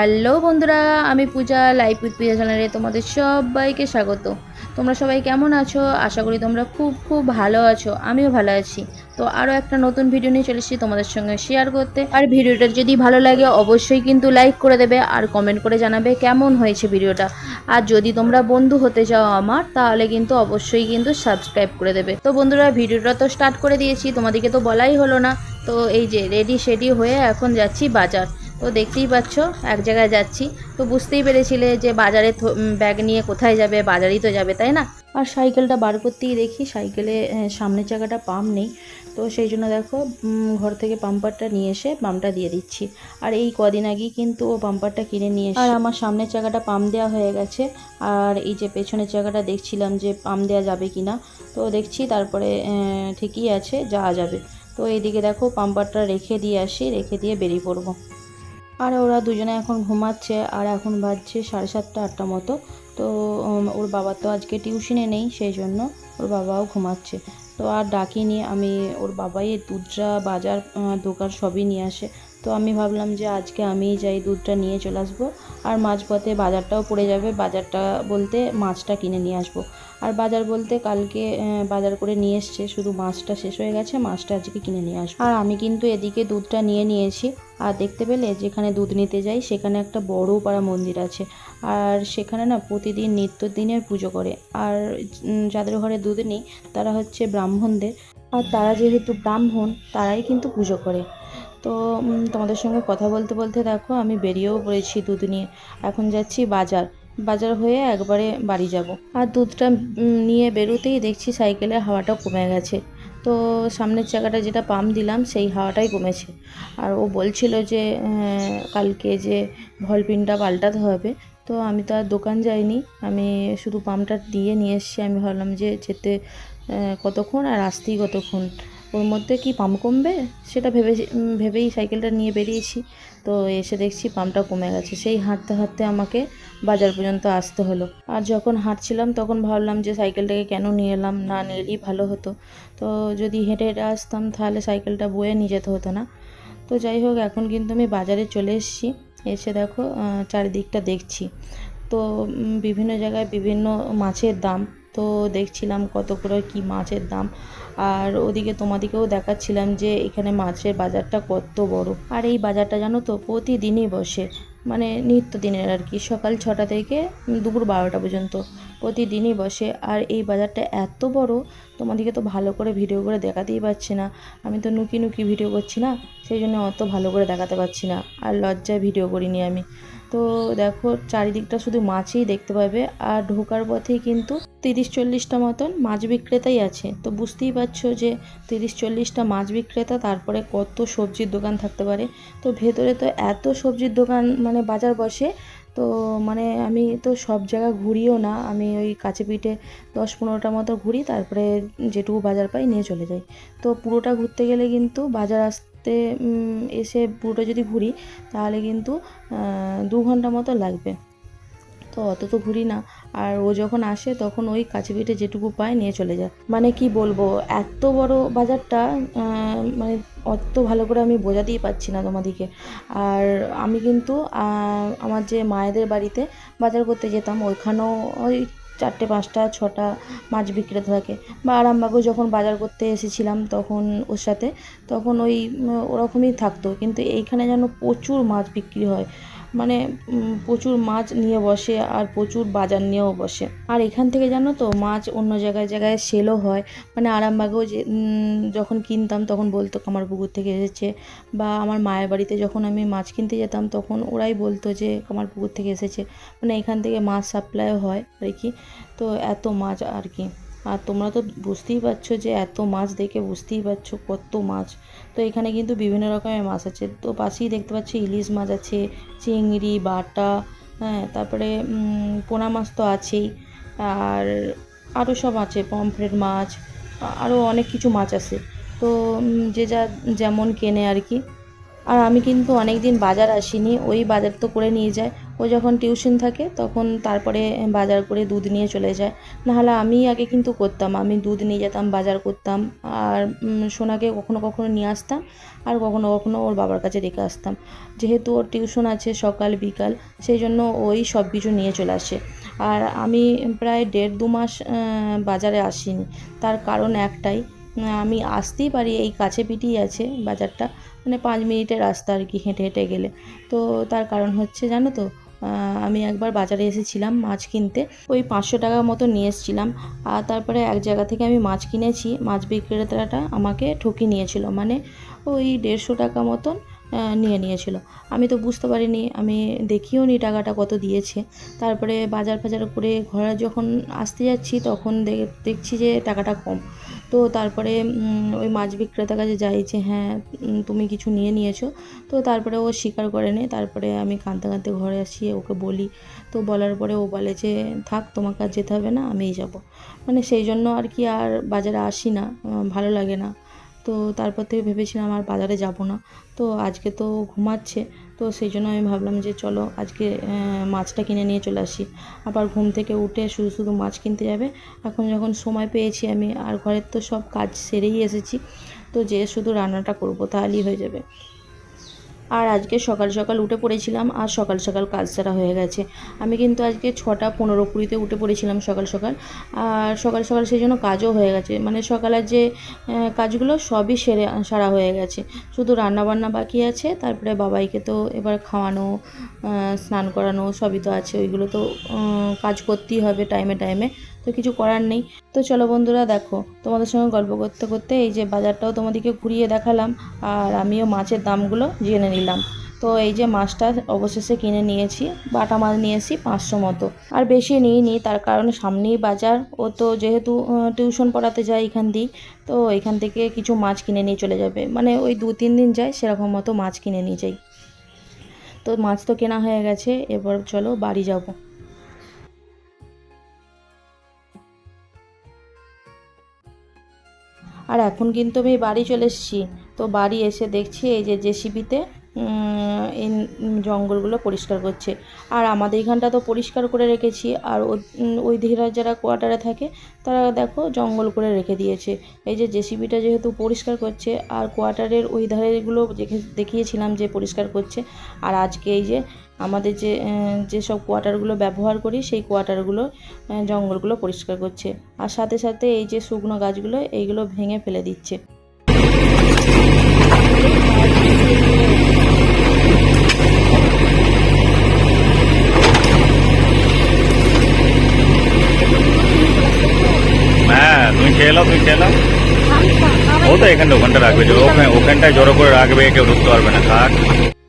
Hello বন্ধুরা, আমি পূজা live with পূজা চ্যানেলে তোমাদের সবাইকে স্বাগত। তোমরা সবাই কেমন আছো? আশা করি তোমরা খুব খুব ভালো আছো, আমিও ভালো আছি। তো আরও একটা নতুন ভিডিও নিয়ে চলে এসেছি তোমাদের সঙ্গে শেয়ার করতে। আর ভিডিওটা যদি ভালো লাগে, অবশ্যই কিন্তু লাইক করে দেবে আর কমেন্ট করে জানাবে কেমন হয়েছে ভিডিওটা। আর যদি তোমরা বন্ধু হতে চাও আমার, তাহলে কিন্তু অবশ্যই কিন্তু সাবস্ক্রাইব করে দেবে। তো বন্ধুরা, ভিডিওটা তো স্টার্ট করে দিয়েছি, তোমাদেরকে তো বলাই হলো না। তো এই যে রেডি শেডি হয়ে এখন যাচ্ছি বাজার। তো দেখতেই পাচ্ছ, এক জায়গায় যাচ্ছি। তো বুঝতেই পেরেছিলে যে বাজারে ব্যাগ নিয়ে কোথায় যাবে, বাজারেই তো যাবে, তাই না? আর সাইকেলটা বার করতেই দেখি সাইকেলে সামনের চাকাটা পাম্প নেই। তো সেই জন্য দেখো ঘর থেকে পাম্পারটা নিয়ে এসে পাম্পটা দিয়ে দিচ্ছি। আর এই কদিন আগেই কিন্তু ও পাম্পারটা কিনে নিয়ে আর আমার সামনের চাকাটা পাম্প দেওয়া হয়ে গেছে। আর এই যে পেছনের চাকাটা দেখছিলাম যে পাম্প দেওয়া যাবে কি না। তো দেখছি তারপরে ঠিকই আছে, যাওয়া যাবে। তো এইদিকে দেখো পাম্পারটা রেখে দিয়ে আসি, রেখে দিয়ে বেরিয়ে পড়ব। আর ওরা দুজনে এখন ঘুমাচ্ছে আর এখন বাজছে সাড়ে সাতটা, আটটা মতো। তো ওর বাবা তো আজকে টিউশনে নেই, সেই জন্য ওর বাবাও ঘুমাচ্ছে। তো আর ডাকিনি, আমি ওর বাবাই দুধরা বাজার দোকান সবই নিয়ে আসে। তো আমি ভাবলাম যে আজকে আমিই যাই, দুধটা নিয়ে চলে আসব। আর মাঝপথে বাজারটাও পড়ে যাবে, বাজারটা বলতে মাছটা কিনে নিয়ে আসব। আর বাজার বলতে কালকে বাজার করে নিয়ে এসছে, শুধু মাছটা শেষ হয়ে গেছে, মাছটা আজকে কিনে নিয়ে আসব। আর আমি কিন্তু এদিকে দুধটা নিয়ে নিয়েছি। আর দেখতে পেলে যেখানে দুধ নিতে যাই, সেখানে একটা বড় পাড়া মন্দির আছে। আর সেখানে না প্রতিদিন নিত্য দিনের পুজো করে। আর যাদের ঘরে দুধ নেই, তারা হচ্ছে ব্রাহ্মণদের। আর তারা যেহেতু ব্রাহ্মণ, তারাই কিন্তু পুজো করে। তো তোমাদের সঙ্গে কথা বলতে বলতে দেখো, আমি বেরিয়েও পড়েছি দুধ নিয়ে এখন যাচ্ছি বাজার। বাজার হয়ে একবারে বাড়ি যাব। আর দুধটা নিয়ে বেরোতেই দেখছি সাইকেলের হাওয়াটা কমে গেছে। তো সামনের চাকাটা যেটা পাম্প দিলাম, সেই হাওয়াটাই কমেছে। আর ও বলছিল যে কালকে যে ভলপিনটা পাল্টাতে হবে, তো আমি তো আর দোকান যাইনি। আমি শুধু পাম্পটা দিয়ে নিয়ে এসেছি। আমি ভাবলাম যে যেতে কতক্ষণ আর আসতেই কতক্ষণ। ওর মধ্যে কি পাম্প কমবে? সেটা ভেবে ভেবেই সাইকেলটা নিয়ে বেরিয়েছি। তো এসে দেখছি পাম্পটা কমে গেছে। সেই হাঁটতে হাঁটতে আমাকে বাজার পর্যন্ত আসতে হলো। আর যখন হাঁটছিলাম, তখন ভাবলাম যে সাইকেলটাকে কেন নিয়ে এলাম? না নিলেই ভালো হতো। তো যদি হেঁটে হেঁটে আসতাম, তাহলে সাইকেলটা বয়ে নিয়ে যেতে হতো না। তো যাই হোক, এখন কিন্তু আমি বাজারে চলে এসেছি। এসে দেখো চারিদিকটা দেখছি। তো বিভিন্ন জায়গায় বিভিন্ন মাছের দাম। তো দেখছিলাম কত করে কি মাছের দাম। আর ওদিকে তোমাদিকেও দেখাচ্ছিলাম যে এখানে মাছের বাজারটা কত বড়। আর এই বাজারটা জানো তো প্রতিদিনই বসে। মানে নিত্য দিনের আর কি, সকাল ছটা থেকে দুপুর বারোটা পর্যন্ত প্রতিদিনই বসে। আর এই বাজারটা এত বড়, তোমাদেরকে তো ভালো করে ভিডিও করে দেখাতেই পারছি না। আমি তো নুকি নুকি ভিডিও করছি না, সেই জন্য অত ভালো করে দেখাতে পারছি না। আর লজ্জায় ভিডিও করিনি আমি। তো দেখো চারিদিকটা শুধু মাছই দেখতে পাবে আর ঢোকার পথেই কিন্তু তিরিশ চল্লিশটা মতন মাছ বিক্রেতাই আছে। তো বুঝতেই পারছ যে তিরিশ চল্লিশটা মাছ বিক্রেতা তারপরে কত সবজির দোকান থাকতে পারে। তো ভেতরে তো এত সবজির দোকান মানে বাজার বসে। তো মানে আমি তো সব জায়গা ঘুরিও না। আমি ওই কাছে পিঠে দশ পনেরোটা মতো ঘুরি, তারপরে যেটুকু বাজার পাই নিয়ে চলে যাই। তো পুরোটা ঘুরতে গেলে কিন্তু বাজার আসতে উম, এসে পুরোটা যদি ঘুরি তাহলে কিন্তু দু ঘণ্টা মতো লাগবে। তো অত তো ঘুরি না। আর ও যখন আসে তখন ওই কাছে পিঠে যেটুকু পায় নিয়ে চলে যায়। মানে কি বলব এত বড় বাজারটা মানে অত ভালো করে আমি বোঝাতেই পারছি না তোমাদেরকে। আর আমি কিন্তু আমার যে মায়েদের বাড়িতে বাজার করতে যেতাম ওইখানেও ওই চারটে, পাঁচটা, ছটা মাছ বিক্রেতা থাকে। বা আরামবাগও যখন বাজার করতে এসেছিলাম তখন ওর সাথে, তখন ওই, ওরকমই থাকতো। কিন্তু এইখানে যেন প্রচুর মাছ বিক্রি হয়। মানে প্রচুর মাছ নিয়ে বসে আর প্রচুর বাজার নিয়েও বসে। আর এখান থেকে জানো তো, মাছ অন্য জায়গায় জায়গায় সেলও হয়। মানে আরামবাগেও যে যখন কিনতাম তখন বলতো কামারপুকুর থেকে এসেছে। বা আমার মায়ের বাড়িতে যখন আমি মাছ কিনতে যেতাম তখন ওরাই বলতো যে কামারপুকুর থেকে এসেছে। মানে এখান থেকে মাছ সাপ্লাইও হয় আর কি। তো এত মাছ আর কি। আর তোমরা তো বুঝতেই পারছ যে এত মাছ দেখে বুঝতেই পারছ কত মাছ। তো এখানে কিন্তু বিভিন্ন রকমের মাছ আছে। তো পাশেই দেখতে পাচ্ছি ইলিশ মাছ আছে, চিংড়ি, বাটা হ্যাঁ তারপরে পোনা মাছ তো আছেই। আর আরও সব আছে, পমফ্রেট মাছ আরও অনেক কিছু মাছ আছে। তো যে যা যেমন কেনে আর কি। আর আমি কিন্তু অনেক দিন বাজার আসিনি, ওই বাজার তো করে নিয়ে যায় ও যখন টিউশন থাকে, তখন তারপরে বাজার করে দুধ নিয়ে চলে যায়। নাহলে আমি আগে কিন্তু করতাম, আমি দুধ নিয়ে যেতাম, বাজার করতাম, আর সোনাকে কখনো কখনো নিয়ে আসতাম, আর কখনো কখনো ওর বাবার কাছে রেখে আসতাম। যেহেতু ওর টিউশন আছে সকাল, বিকাল, সেই জন্য ওই সব কিছু নিয়ে চলে আসে। আর আমি প্রায় দেড় দু মাস বাজারে আসিনি। তার কারণ একটাই, আমি আসতেই পারি, এই কাছে পিঠেই আছে বাজারটা মানে পাঁচ মিনিটের রাস্তা আর কি হেঁটে হেঁটে গেলে। তো তার কারণ হচ্ছে, জানো তো আমি একবার বাজারে এসেছিলাম মাছ কিনতে। ওই পাঁচশো টাকা মতো নিয়ে এসেছিলাম। আর তারপরে এক জায়গা থেকে আমি মাছ কিনেছি। মাছ বিক্রেতাটা আমাকে ঠকি নিয়েছিল। মানে ওই দেড়শো টাকা মতন নিয়ে নিয়েছিল। আমি তো বুঝতে পারিনি। আমি দেখিও নি টাকাটা কত দিয়েছে। তারপরে বাজার ফাজার করে ঘরে যখন আসতে যাচ্ছি, তখন দেখছি যে টাকাটা কম। তো তারপরে ওই মাছ বিক্রেতার কাছে যাই যে হ্যাঁ তুমি কিছু নিয়ে নিয়েছো। তো তারপরে ও স্বীকার করে করেনি তারপরে আমি কাঁদতে কাঁদতে ঘরে আসি, ওকে বলি। তো বলার পরে ও বলে যে, থাক তোমাকে আর যেতে হবে না, আমিই যাব। মানে সেই জন্য আর কি আর বাজারে আসি না ভালো লাগে না। তো তারপর থেকে ভেবেছিলাম আর বাজারে যাব না। তো আজকে তো ঘুমাচ্ছে, তো সেই জন্য আমি ভাবলাম যে চলো আজকে মাছটা কিনে নিয়ে চলে আসি। আবার ঘুম থেকে উঠে শুধু শুধু মাছ কিনতে যাবে। এখন যখন সময় পেয়েছি আমি, আর ঘরের তো সব কাজ সেরেই এসেছি, তো যে শুধু রান্নাটা করব তাহলেই হয়ে যাবে। আর আজকে সকাল সকাল উঠে পড়েছিলাম আর সকাল সকাল কাজ সারা হয়ে গেছে। আমি কিন্তু আজকে ছটা পনেরো কুড়িতে উঠে পড়েছিলাম সকাল সকাল। আর সকাল সকাল সেই জন্য কাজও হয়ে গেছে। মানে সকালের যে কাজগুলো সবই সেরে, সারা হয়ে গেছে। শুধু রান্না বান্না বাকি আছে, তারপরে বাবাইকে তো এবার খাওয়ানো স্নান করানো সবই তো আছে। ওইগুলো তো কাজ করতেই হবে টাইমে টাইমে। তো কিছু করার নেই। তো চলো বন্ধুরা, দেখো, তোমাদের সঙ্গে গল্প করতে করতে এই যে বাজারটাও তোমাদেরকে ঘুরিয়ে দেখালাম, আর আমিও মাছের দামগুলো জেনে নিলাম। তো এই যে মাছটা অবশেষে কিনে নিয়েছি, বাটা মাছ নিয়েছি পাঁচশো মতো। আর বেশি নিইনি, তার কারণ সামনেই বাজার, ও তো যেহেতু টিউশন পড়াতে যায় এখান দিয়েই তো এখান থেকে কিছু মাছ কিনে নিয়ে চলে যাবে। মানে ওই দু তিন দিন যায়, সেরকম মতো মাছ কিনে নিয়ে যাই। তো মাছ তো কেনা হয়ে গেছে, এবার চলো বাড়ি যাব। আর এখন কিন্তু আমি বাড়ি চলে এসেছি। তো বাড়ি এসে দেখছি এই যে জেসিবিতে এই জঙ্গলগুলো পরিষ্কার করছে। আর আমাদের এখানটা তো পরিষ্কার করে রেখেছি। আর ওই ধিরা যারা কোয়ার্টারে থাকে, তারা দেখো জঙ্গল করে রেখে দিয়েছে। এই যে জেসিবিটা যেহেতু পরিষ্কার করছে, আর কোয়ার্টারের ওই ধারেগুলো দেখে- দেখিয়েছিলাম যে পরিষ্কার করছে। আর আজকে এই যে আমাদের যে যেসব কোয়ার্টারগুলো ব্যবহার করি, সেই কোয়ার্টারগুলো জঙ্গলগুলো পরিষ্কার করছে। আর সাথে সাথে এই যে শুকনো গাছগুলো, এইগুলো ভেঙে ফেলে দিচ্ছে। তুমি খেয়ে তুমি খেয়ে ও তো এখানটা ওখানটা রাখবে ওখানে ওখানটায় জড়ো করে রাখবে, কেউ ঢুকতে পারবে না, থাক।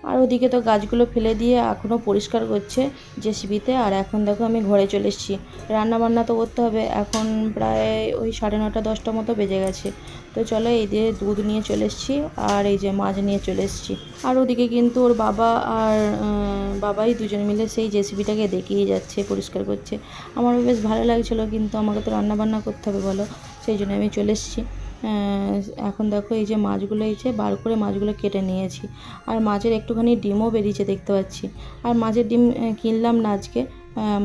আর ওদিকে তো গাছগুলো ফেলে দিয়ে এখনও পরিষ্কার করছে জেসিবিতে। আর এখন দেখো আমি ঘরে চলে এসেছি। রান্না বান্না তো করতে হবে, এখন প্রায় ওই সাড়ে নটা, দশটা মতো বেজে গেছে। তো চলো এই দিয়ে দুধ নিয়ে চলে এসেছি, আর এই যে মাছ নিয়ে চলে এসেছি। আর ওদিকে কিন্তু ওর বাবা আর বাবাই দুজন মিলে সেই জেসিবিটাকে দেখিয়ে যাচ্ছে, পরিষ্কার করছে। আমারও বেশ ভালো লাগছিল, কিন্তু আমাকে তো রান্নাবান্না করতে হবে বলো। সেই জন্য আমি চলে এসেছি। এখন দেখো এই যে মাছগুলো এই যে বার করে মাছগুলো কেটে নিয়েছি। আর মাছের একটুখানি ডিমও বেরিয়েছে দেখতে পাচ্ছি। আর মাছের ডিম কিনলাম না আজকে।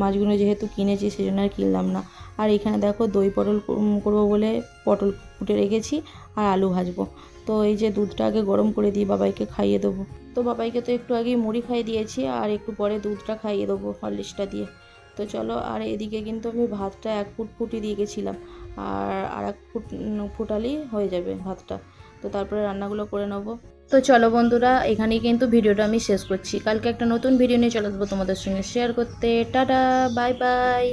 মাছগুলো যেহেতু কিনেছি সেই জন্য আর কিনলাম না। আর এখানে দেখো দই পটল করব বলে পটল কুটে রেখেছি আর আলু ভাজবো। তো এই যে দুধটা আগে গরম করে দিয়ে বাবাইকে খাইয়ে দেবো। তো বাবাইকে তো একটু আগেই মুড়ি খাইয়ে দিয়েছি আর একটু পরে দুধটা খাইয়ে দেবো হরলিক্সটা দিয়ে। তো চলো আর এদিকে কিন্তু আমি ভাতটা এক ফুট ফুটি দিয়ে গেছিলাম। আর আর এক ফুট ফুটালি হয়ে যাবে ভাতটা। তো তারপরে রান্নাগুলো করে নেব। তো চলো বন্ধুরা, এখানেই কিন্তু ভিডিওটা আমি শেষ করছি। কালকে একটা নতুন ভিডিও নিয়ে চলে আসব তোমাদের সঙ্গে। শেয়ার করতে, টাটা বাই বাই